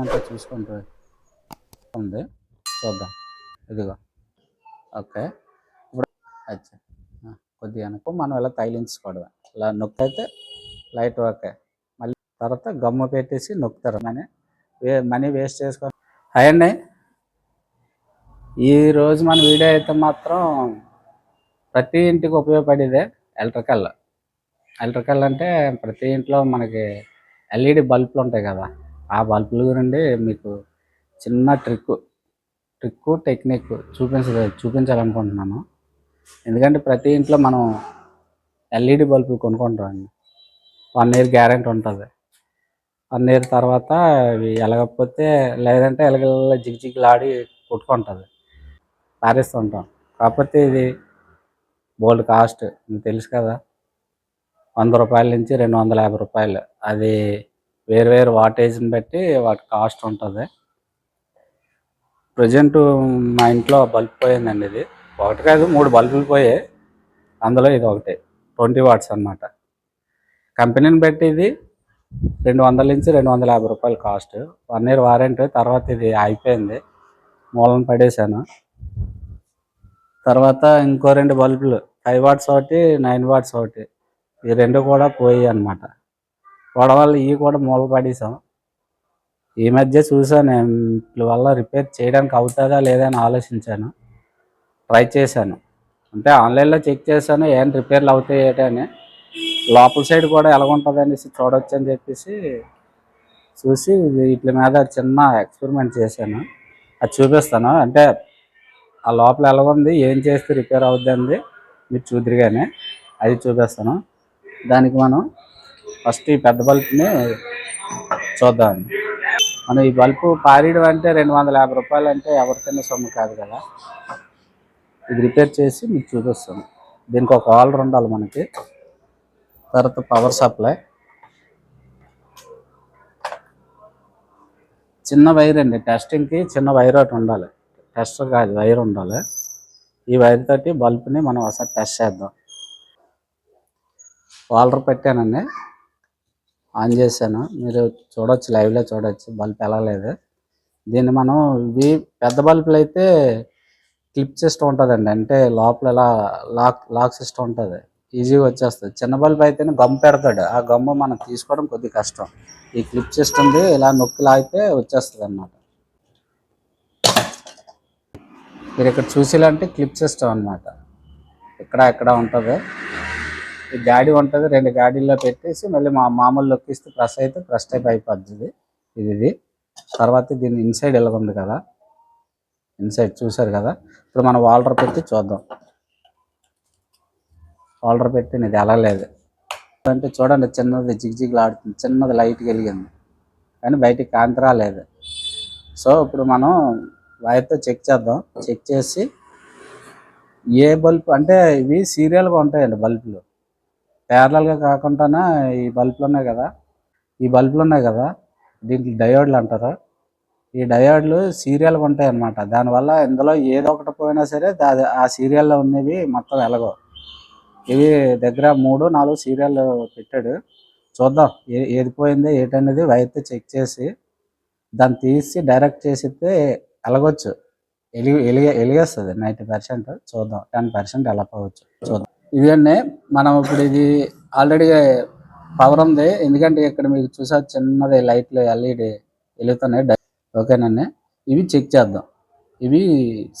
ఏమంటే చూసుకుంటూ ఉంది. చూద్దాం. ఇదిగో. ఓకే. ఇప్పుడు అచ్చా. కొద్దిగా అనుకో మనం ఇలా తగిలించుకోవడమే ఇలా నొక్కైతే లైట్ ఓకే మళ్ళీ తర్వాత గమ్ము పెట్టేసి నొక్కుతారు. మనీ వే మనీ వేస్ట్ చేసుకో. అయ్యండి. ఈరోజు మన వీడియో అయితే మాత్రం ప్రతి ఇంటికి ఉపయోగపడేదే ఎలక్ట్రికల్. ఎలక్ట్రికల్ అంటే ప్రతి ఇంట్లో మనకి ఎల్ఈడి బల్బులు ఉంటాయి కదా. ఆ బల్బుల గురించి మీకు చిన్న ట్రిక్ ట్రిక్ టెక్నిక్ చూపించ చూపించాలనుకుంటున్నాను. ఎందుకంటే ప్రతి ఇంట్లో మనం ఎల్ఈడి బల్బు కొనుక్కుంటామండి. వన్ ఇయర్ గ్యారెంటీ ఉంటుంది. వన్ ఇయర్ తర్వాత ఇవి ఎలగకపోతే లేదంటే ఎలగల జిగ్జిగ్లాడి కొట్టుకుంటుంది. పారేస్తుంటాం. కాకపోతే ఇది బోల్డ్ కాస్ట్ మీకు తెలుసు కదా. వంద రూపాయల నుంచి రెండు వందల యాభై రూపాయలు. అది వేరు వేరు వాటేజ్ని బట్టి వాటి కాస్ట్ ఉంటుంది. ప్రజెంట్ మా ఇంట్లో బల్బ్ పోయిందండి ఇది. ఒకటి కాదు మూడు బల్బులు పోయాయి. అందులో ఇది ఒకటి ట్వంటీ వాట్స్ అన్నమాట. కంపెనీని బట్టి ఇది రెండు వందల నుంచి రెండు వందల యాభై రూపాయలు కాస్ట్. వన్ ఇయర్ వారంటీ తర్వాత ఇది అయిపోయింది. మూలను పడేశాను. తర్వాత ఇంకో రెండు బల్బులు ఫైవ్ వాట్స్ ఒకటి నైన్ వాట్స్ ఒకటి ఈ రెండు కూడా పోయి అనమాట గొడవలు ఇవి కూడా మూల పడేసాం ఈ మధ్య చూసాను వీటి వల్ల రిపేర్ చేయడానికి అవుతుందా లేదా అని ఆలోచించాను. ట్రై చేశాను. అంటే ఆన్లైన్లో చెక్ చేశాను ఏం రిపేర్లు అవుతాయి అని. లోపల సైడ్ కూడా ఎలా ఉంటుంది అనేసి చూడొచ్చు అని చెప్పేసి చూసి వీటి మీద చిన్న ఎక్స్పెరిమెంట్ చేశాను. అది చూపిస్తాను. అంటే ఆ లోపల ఎలా ఉంది ఏం చేస్తే రిపేర్ అవుద్ది అంది మీరు చూద్దరు కానీ అది చూపిస్తాను. దానికి మనం ఫస్ట్ ఈ పెద్ద బల్బ్ని చూద్దాం. మనం ఈ బల్బు పారేయడం అంటే రెండు వందల యాభై రూపాయలు అంటే ఎవరికైనా సొమ్ము కాదు కదా. ఇది రిపేర్ చేసి మీకు చూపిస్తాను దీనికి ఒక ఆల్డర్ ఉండాలి మనకి. తర్వాత పవర్ సప్లై. చిన్న వైర్ అండి టెస్టింగ్కి చిన్న వైర్ ఒకటి ఉండాలి. టెస్టర్ కాదు వైర్ ఉండాలి. ఈ వైర్ తోటి బల్బ్ని మనం ఒకసారి టెస్ట్ చేద్దాం. వాలర్ పెట్టానండి. ఆన్ చేశాను. మీరు చూడొచ్చు లైవ్లో చూడొచ్చు. బల్బ్ వెళ్ళలేదు దీన్ని మనం ఇవి పెద్ద బల్బులు అయితే క్లిప్ సిస్టమ్ ఉంటుందండి. అంటే లోపల ఇలా లాక్ లాక్ సిస్టమ్ ఉంటుంది. ఈజీగా వచ్చేస్తుంది. చిన్న బల్బ్ అయితేనే గమ్ పెడతాడు. ఆ గమ్ము మనం తీసుకోవడం కొద్దిగా కష్టం. ఈ క్లిప్ సిస్టమ్ది ఇలా నొక్కి లాగితే వచ్చేస్తుంది అన్నమాట మీరు ఇక్కడ చూసేలాంటి క్లిప్ సిస్టమ్ అన్నమాట ఇక్కడ ఇక్కడ ఉంటుంది. ఈ గాడి ఉంటుంది రెండు గాడీల్లో పెట్టేసి మళ్ళీ మా మామూలు లొక్కిస్తే ప్రెస్ అయితే ప్రెస్ టైప్ అయిపోద్ది ఇది. ఇది తర్వాత దీని ఇన్సైడ్ ఎలా ఉంది కదా. ఇన్సైడ్ చూసారు కదా. ఇప్పుడు మనం వాల్డర్ పెట్టి చూద్దాం. వాల్డర్ పెట్టి ఇది ఎలా లేదు. అంటే చూడండి చిన్నది జిగ్ ఆడుతుంది చిన్నది లైట్ వెలిగింది. కానీ బయటికి కాంతి రాలేదు. సో ఇప్పుడు మనం వైర్తో చెక్ చేద్దాం. చెక్ చేసి ఏ బల్బ్ అంటే ఇవి సీరియల్గా ఉంటాయండి బల్బులు. ప్యారలల్గా కాకుండా ఈ బల్బులు ఉన్నాయి కదా ఈ బల్బులు ఉన్నాయి కదా దీనికి డయోడ్లు అంటారు? ఈ డయోడ్లు సీరియల్గా ఉంటాయి అన్నమాట దానివల్ల ఇందులో ఏదో ఒకటి పోయినా సరే దా- ఆ సీరియల్లో ఉన్నవి మొత్తం ఎలాగో ఇవి దగ్గర మూడు నాలుగు సీరియల్ పెట్టాడు. చూద్దాం ఏ ఏది పోయిందో ఏంటనేది వైర్తో చెక్ చేసి దాన్ని తీసి డైరెక్ట్ చేసితే ఎలగొచ్చు ఎలిగి ఎలిగే ఎలిగేస్తుంది నైంటీ పర్సెంట్. చూద్దాం టెన్ పర్సెంట్ ఎలా పోవచ్చు. చూద్దాం. ఇదండి మనం ఇప్పుడు ఇది ఆల్రెడీ పవర్ ఉంది. ఎందుకంటే ఇక్కడ మీకు చూసా చిన్నది లైట్లు ఎల్ఈడి వెలుగుతున్నాయి. ఓకేనండి ఇవి చెక్ చేద్దాం. ఇవి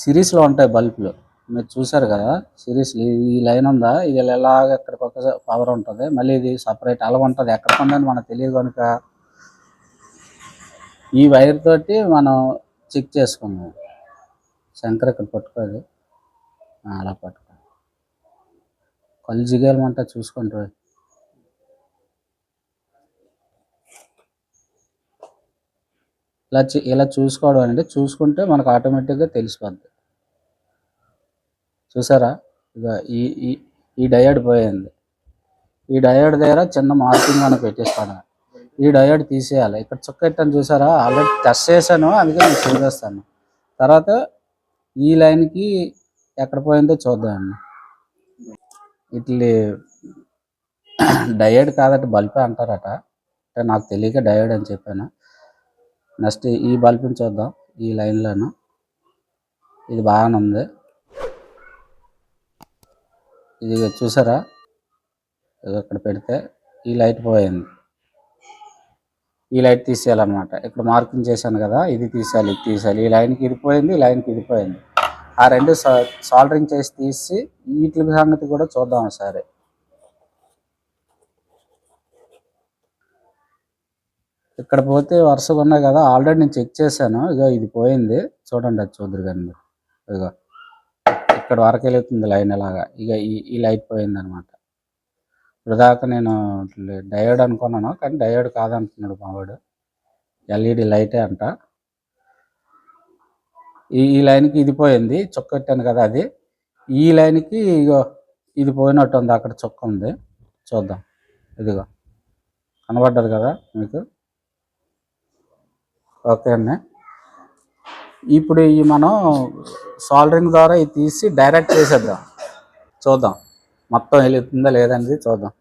సిరీస్లో ఉంటాయి బల్బులు మీరు చూసారు కదా సిరీస్ ఈ లైన్ ఉందా? ఇది ఎలాగ ఇక్కడికి ఒక పవర్ ఉంటుంది? మళ్ళీ ఇది సపరేట్ అలా ఉంటుంది. ఎక్కడ ఉందని మనకు తెలియదు కనుక ఈ వైర్ తోటి మనం చెక్ చేసుకుందాం. శంకర్ ఇక్కడ పట్టుకోదు అలా పట్టుకో. పళ్ళు జిగేయమంట చూసుకోండి చూసుకుంటారు ఇలా ఇలా చూసుకోవడం అంటే చూసుకుంటే మనకు ఆటోమేటిక్గా తెలిసిపోద్ది. చూసారా? ఇక ఈ ఈ ఈ డయోడ్ పోయింది. ఈ డయోడ్ దగ్గర చిన్న మార్కింగ్ అని పెట్టేస్తాను. ఈ డయోడ్ తీసేయాలి. ఇక్కడ చుక్క ఎట్టని చూసారా? ఆల్రెడీ టెస్ట్ చేశాను అందుకే నేను చూపిస్తాను తర్వాత ఈ లైన్కి ఎక్కడ పోయిందో చూద్దామండి ఇట్లీ డయోడ్ కాదట బల్బే అంటారట. అంటే నాకు తెలియక డయోడ్ అని చెప్పాను. నెక్స్ట్ ఈ బల్బుని చూద్దాం ఈ లైన్లోను. ఇది బాగానే ఉంది. ఇది చూసారా? ఇక్కడ పెడితే ఈ లైట్ పోయింది. ఈ లైట్ తీసేయాలన్నమాట. ఇక్కడ మార్కింగ్ చేశాను కదా ఇది తీసేయాలి ఇది తీసేయాలి. ఈ లైన్కి ఇది పోయింది ఈ లైన్కి ఇది పోయింది. ఆ రెండు సాల్డరింగ్ చేసి తీసి వీటి సంగతి కూడా చూద్దాం ఒకసారి. ఇక్కడ పోతే వరుసగా ఉన్నాయి కదా ఆల్రెడీ నేను చెక్ చేశాను. ఇగో ఇది పోయింది. చూడండి అది చూద్దరు కానీ మీరు. ఇగో ఇక్కడ వరకు వెళ్తుంది లైన్ ఇలాగా. ఇక ఈ లైట్ పోయింది అనమాట ఇప్పుడు దాకా నేను డయోడ్ అనుకున్నాను కానీ డయోడ్ కాదంటున్నాడు మావాడు. ఎల్ఈడి లైటే అంట. ఈ ఈ లైన్కి ఇది పోయింది చొక్క పెట్టాను కదా అది. ఈ లైన్కి ఇగో ఇది పోయినట్టు ఉంది అక్కడ చొక్క ఉంది. చూద్దాం ఇదిగో. కనబడ్డది కదా మీకు? ఓకే అండి. ఇప్పుడు ఈ మనం సాల్డరింగ్ ద్వారా ఇది తీసి డైరెక్ట్ చేసేద్దాం. చూద్దాం మొత్తం వెళుతుందా లేదనేది చూద్దాం.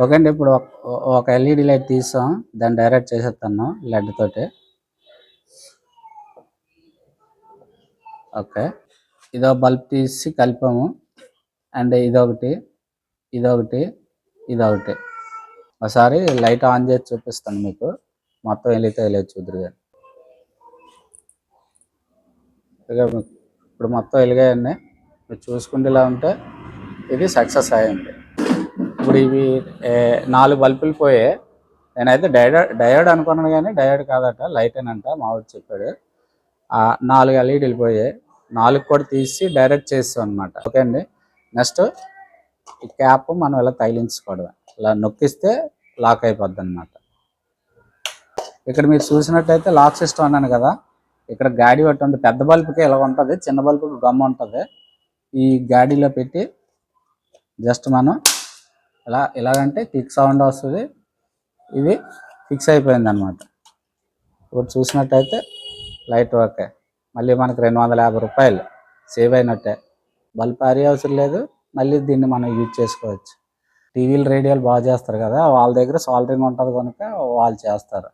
ఓకే అండి ఇప్పుడు ఒక- ఎల్ఈడి లైట్ తీసాం. దాన్ని డైరెక్ట్ చేసేస్తాను లెడ్ తోటి. ఓకే. ఇదో బల్బ్ తీసి కలిపాము. అండ్ ఇదొకటి ఇదొకటి ఇదొకటి. ఒకసారి లైట్ ఆన్ చేసి చూపిస్తాను మీకు. మొత్తం వెళ్ళితే వెళ్ళేది చూద్దరు కానీ ఇప్పుడు మొత్తం వెలిగాయండి. మీరు చూసుకుంటే ఇలా ఉంటే ఇది సక్సెస్ అయ్యింది. ఇప్పుడు ఇవి ఏ, నాలుగు బల్బులు పోయే నేనైతే డయోడ్ డయోడ్ అనుకున్నాను కానీ డయోడ్ కాదట లైట్ అంట మావాడు చెప్పాడు. ఆ నాలుగు ఎల్ఈడీలు పోయాయి నాలుగు కూడా తీసి డైరెక్ట్ చేస్తాం అనమాట ఓకే అండి? నెక్స్ట్ ఈ క్యాప్ మనం ఇలా తగిలించుకోవడం ఇలా నొక్కిస్తే లాక్ అయిపోద్ది అనమాట ఇక్కడ మీరు చూసినట్టయితే లాక్ సిస్టమ్ అన్నాను కదా ఇక్కడ గాడి ఒకటి ఉంది. పెద్ద బల్బుకి ఇలా ఉంటుంది చిన్న బల్బుకి గమ్ ఉంటుంది. ఈ గాడిలో పెట్టి జస్ట్ మనం ఎలా ఎలాగంటే క్లిక్ సౌండ్ వస్తుంది. ఇది ఫిక్స్ అయిపోయింది అనమాట ఇప్పుడు చూసినట్టయితే లైట్ ఓకే మళ్ళీ మనకు రెండు వందల యాభై రూపాయలు సేవ్ అయినట్టే. బల్బ్ పారే అవసరం లేదు. మళ్ళీ దీన్ని మనం యూజ్ చేసుకోవచ్చు. టీవీలు రేడియోలు బాగా చేస్తారు కదా. వాళ్ళ దగ్గర సాలరింగ్ ఉంటుంది కనుక వాళ్ళు చేస్తారు.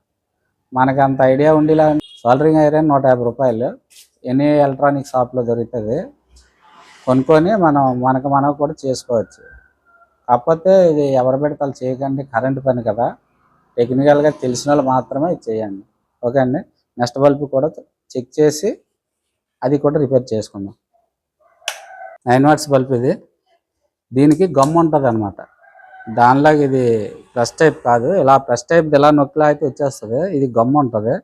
మనకు అంత ఐడియా ఉండేలా సాలరింగ్ ఐరన్ నూట యాభై రూపాయలు. ఎనీ ఎలక్ట్రానిక్ షాప్లో దొరుకుతుంది? కొనుక్కొని మనం మనకు మనం కూడా చేసుకోవచ్చు. కాకపోతే ఇది ఎవరు పెడితే వాళ్ళు చేయకండి కరెంట్ పని కదా. టెక్నికల్గా తెలిసిన వాళ్ళు మాత్రమే ఇది చేయండి. ఓకే అండి? నెక్స్ట్ బల్బ్ కూడా చెక్ చేసి అది కూడా రిపేర్ చేసుకుందాం. నైన్ వాట్స్ బల్బ్ ఇది. దీనికి గమ్ ఉంటుంది అనమాట దానిలాగా ఇది ప్రెస్ టైప్ కాదు. ఇలా ప్రెస్ టైప్ ఇలా నొక్కిలా అయితే వచ్చేస్తుంది. ఇది గమ్ ఉంటుంది.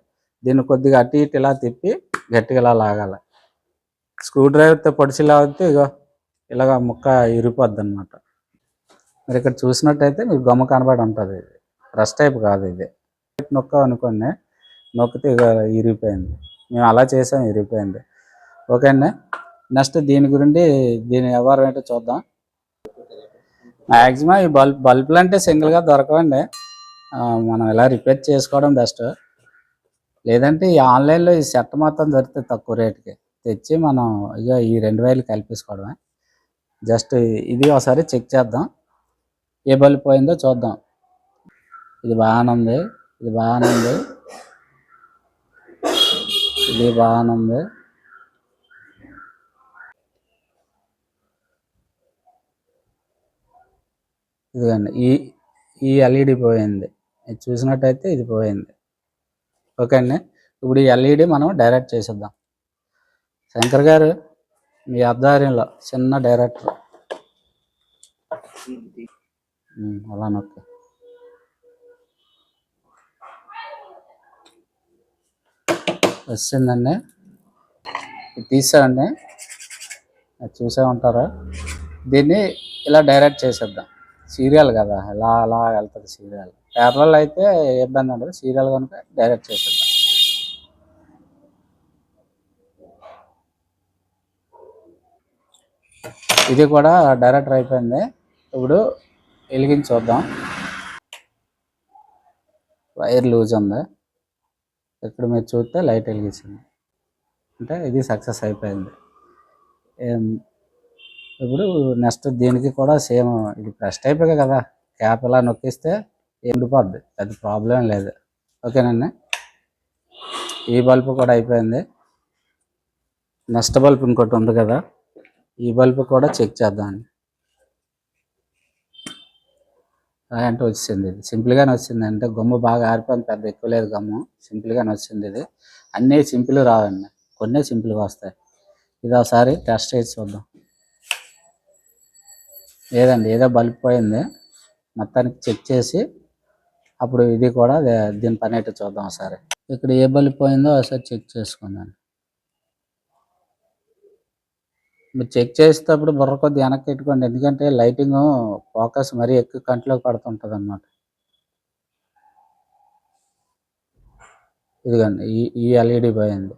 దీన్ని కొద్దిగా అటు ఇటు ఇలా తిప్పి గట్టిగా ఇలా లాగాలి. స్క్రూ డ్రైవర్తో పొడిచిలా అయితే ఇగో ఇలాగ ముక్క ఇరిపోద్ది అనమాట మీరు ఇక్కడ చూసినట్టయితే మీకు గమ్మ కనబడి ఉంటుంది ఇది. ప్రెస్ టైప్ కాదు ఇది. నొక్క అనుకోండి నొక్కితే ఇక ఇరిగిపోయింది. మేము అలా చేసాం ఇరిగిపోయింది. ఓకే అండి. నెక్స్ట్ దీని గురించి దీని వ్యవహారం ఏంటో చూద్దాం. మ్యాక్సిమం ఈ బల్బ్ బల్బులు అంటే సింగిల్గా దొరకవండి. మనం ఇలా రిపేర్ చేసుకోవడం బెస్ట్. లేదంటే ఈ ఆన్లైన్లో ఈ సెట్ మొత్తం దొరికితే తక్కువ రేటుకి తెచ్చి మనం ఇక ఈ రెండు వేలు కలిపేసుకోవడమే. జస్ట్ ఇది ఒకసారి చెక్ చేద్దాం. ఏ బల్బ్ పోయిందో చూద్దాం. ఇది బాగానే ఉంది. ఇది బాగానే ఉంది. ఇది బాగానే ఉంది. ఈ ఈ ఎల్ఈడి పోయింది. ఇది చూసినట్టయితే ఇది పోయింది. ఓకే అండి ఇప్పుడు ఈ ఎల్ఈడి మనం డైరెక్ట్ చేసేద్దాం. శంకర్ గారు మీ ఆధ్వర్యంలో చిన్న డైరెక్టర్. అలా నొక్కి. వచ్చిందండి. ఇది తీసామండి అది చూసే ఉంటారా? దీన్ని ఇలా డైరెక్ట్ చేసేద్దాం. సీరియల్ కదా ఇలా అలా వెళ్తుంది సీరియల్. పేపర్లో అయితే ఇబ్బంది ఉండదు సీరియల్ కనుక డైరెక్ట్ చేసేద్దాం. ఇది కూడా డైరెక్టర్ అయిపోయింది. ఇప్పుడు వెలిగించి చూద్దాం వైర్ లూజ్ ఉంది. ఇక్కడ మీరు చూస్తే లైట్ వెలిగించింది. అంటే ఇది సక్సెస్ అయిపోయింది. ఇప్పుడు నెక్స్ట్ దీనికి కూడా సేమ్ ఇది ప్రెస్ అయిపోయి కదా. క్యాప్ ఇలా నొక్కిస్తే ఎండిపోద్ది. అది ప్రాబ్లం లేదు. ఓకేనండి? ఈ బల్బు కూడా అయిపోయింది. నెక్స్ట్ బల్బ్ ఇంకోటి ఉంది కదా. ఈ బల్బు కూడా చెక్ చేద్దామండి అంటే వచ్చింది ఇది. సింపుల్గానే వచ్చింది. అంటే గమ్ము బాగా ఆరిపోయింది. పెద్ద ఎక్కువ లేదు గమ్ము. సింపుల్గానే వచ్చింది ఇది. అన్నీ సింపుల్ రావండి. కొన్ని సింపుల్గా వస్తాయి. ఇది ఒకసారి టెస్ట్ చేసి చూద్దాం. లేదండి ఏదో బల్బ్ పోయింది. మొత్తానికి చెక్ చేసి అప్పుడు ఇది కూడా దీని పని అయితే చూద్దాం ఒకసారి. ఇక్కడ ఏ బల్బ్ పోయిందో ఒకసారి చెక్ చేసుకుందాం. మీరు చెక్ చేసేటప్పుడు బుర్ర కొద్ది వెనక్కి పెట్టుకోండి. ఎందుకంటే లైటింగ్ ఫోకస్ మరీ ఎక్కువ కంట్లోకి పడుతుంటుంది అనమాట ఇదిగోండి ఈ ఈ ఎల్ఈడి పోయింది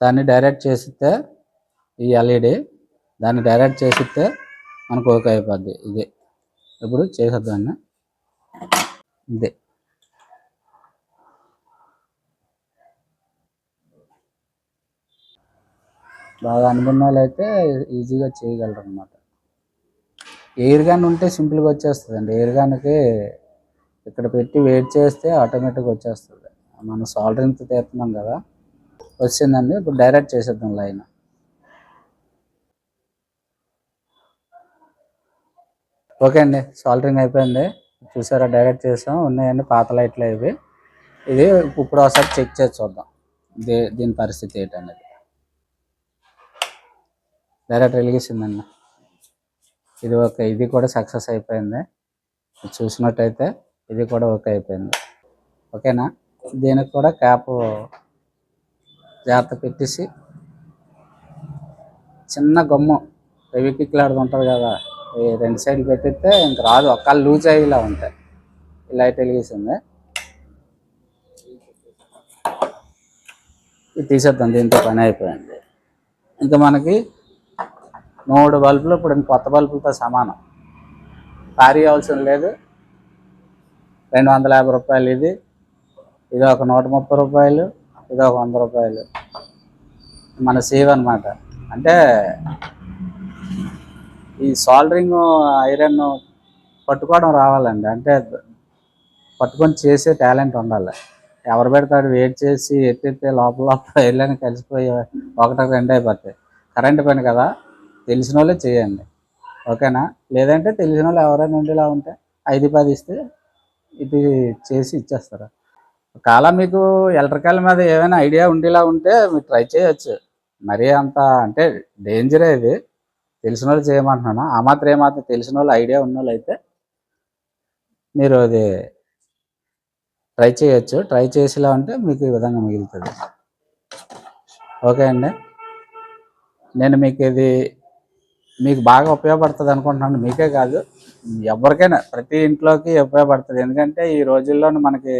దాన్ని డైరెక్ట్ చేసిస్తే ఈ ఎల్ఈడి దాన్ని డైరెక్ట్ చేసిస్తే మనకు ఓకే అయిపోద్ది. ఇది. ఇప్పుడు చేసేద్దాన్ని ఇదే. బాగా అనుకున్న వాళ్ళు అయితే ఈజీగా చేయగలరు అనమాట ఎయిర్ గన్ ఉంటే సింపుల్గా వచ్చేస్తుంది అండి ఎయిర్ గన్కి ఇక్కడ పెట్టి వెయిట్ చేస్తే ఆటోమేటిక్గా వచ్చేస్తుంది. మనం సాల్డరింగ్తో తీస్తున్నాం కదా వచ్చిందండి. ఇప్పుడు డైరెక్ట్ చేసేద్దాం లైన్. ఓకే అండి. సాలరింగ్ అయిపోయింది. చూసారా? డైరెక్ట్ చేసాం. ఉన్నాయండి పాత లైట్లు ఇవి. ఇది ఇప్పుడు ఒకసారి చెక్ చేసి చూద్దాం. దీని పరిస్థితి ఏంటనేది. డైరెక్ట్ వెలిగిస్తుందండి ఇది ఒక ఇది కూడా సక్సెస్ అయిపోయింది. చూసినట్టయితే ఇది కూడా ఓకే అయిపోయింది. ఓకేనా? దీనికి కూడా క్యాప్ జాగ్రత్త పెట్టేసి చిన్న గమ్ము ఫెవిక్విక్లాడుతూ ఉంటుంది కదా ఈ రెండు సైడ్ పెట్టిస్తే ఇంక రాదు. ఒక్క లూజ్ అయ్యేలా ఉంటాయి. ఈ లైట్ వెలిగేసింది ఇది తీసేద్దాం. దీంతో పని అయిపోయింది. ఇంకా మనకి మూడు బల్బులు ఇప్పుడు కొత్త బల్బులతో సమానం. భారీ అవసరం లేదు. రెండు వందల యాభై రూపాయలు ఇది. ఇది ఒక నూట ముప్పై రూపాయలు ఇది ఒక వంద రూపాయలు. మన సేవ్ అన్నమాట. అంటే ఈ సాల్డరింగ్ ఐరన్ పట్టుకోవడం రావాలండి. అంటే పట్టుకొని చేసే టాలెంట్ ఉండాలి. ఎవరు పెడతాడు వెయిట్ చేసి ఎత్తితే లోపల లోపల వెళ్ళని కలిసిపోయి ఒకటి రెండు అయిపోతాయి. కరెంట్ పని కదా. తెలిసిన వాళ్ళే చేయండి. ఓకేనా? లేదంటే తెలిసిన వాళ్ళు ఎవరైనా ఉండేలా ఉంటే ఐదు పది ఇస్తే ఇది చేసి ఇచ్చేస్తారు? ఒకవేళ మీకు ఎలక్ట్రికల్ మీద ఏమైనా ఐడియా ఉండేలా ఉంటే మీరు ట్రై చేయొచ్చు. మరీ అంత అంటే డేంజరే ఇది. తెలిసిన వాళ్ళు చేయమంటున్నాను? ఆ మాత్రం ఏమాత్రం తెలిసిన వాళ్ళు ఐడియా ఉన్న వాళ్ళు అయితే మీరు అది ట్రై చేయొచ్చు. ట్రై చేసేలా ఉంటే మీకు ఈ విధంగా మిగులుతుంది. ఓకే అండి. నేను మీకు ఇది మీకు బాగా ఉపయోగపడుతుంది అనుకుంటున్నాను. మీకే కాదు. ఎవరికైనా ప్రతి ఇంట్లోకి ఉపయోగపడుతుంది. ఎందుకంటే ఈ రోజుల్లోనూ మనకి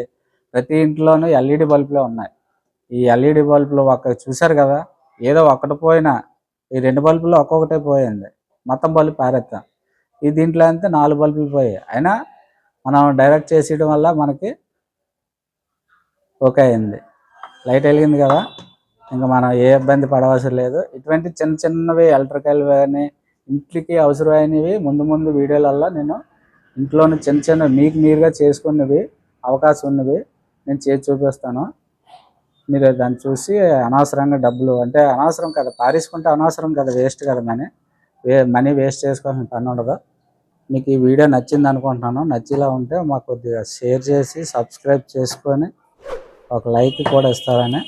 ప్రతి ఇంట్లోనూ ఎల్ఈడి బల్బులే ఉన్నాయి. ఈ ఎల్ఈడి బల్బులు ఒక చూశారు కదా? ఏదో ఒకటి పోయినా ఈ రెండు బల్బులు ఒక్కొక్కటే పోయింది. మొత్తం బల్బు పారెత్తాం. ఈ దీంట్లో అంతే నాలుగు బల్బులు పోయాయి. అయినా మనం డైరెక్ట్ చేసేయడం వల్ల మనకి ఓకే అయింది. లైట్ వెలిగింది కదా? ఇంకా మనం ఏ ఇబ్బంది పడవలసిన లేదు. ఇటువంటి చిన్న చిన్నవి ఎలక్ట్రికల్ కానీ ఇంట్లోకి అవసరమైనవి ముందు ముందు వీడియోలల్లో నేను ఇంట్లోనే చిన్న చిన్న మీకు మీరుగా చేసుకున్నవి అవకాశం ఉన్నవి నేను చేసి చూపిస్తాను. మీరు దాన్ని చూసి అనవసరంగా డబ్బులు అంటే అనవసరం కదా పారేసుకుంటే అనవసరం కదా వేస్ట్ కదా మనీ. వే మనీ వేస్ట్ చేసుకోవాల్సిన పని ఉండదు. మీకు ఈ వీడియో నచ్చింది అనుకుంటున్నాను. నచ్చేలా ఉంటే మాకు కొద్దిగా షేర్ చేసి సబ్స్క్రైబ్ చేసుకొని ఒక లైక్ కూడా ఇస్తారని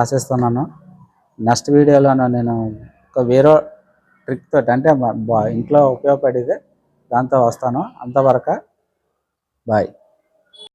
ఆశిస్తున్నాను. నెక్స్ట్ వీడియోలో నేను ఒక వేరే ట్రిక్ తోటి అంటే బా- ఇంట్లో ఉపయోగపడేది దాంతో వస్తాను. అంతవరకు బాయ్.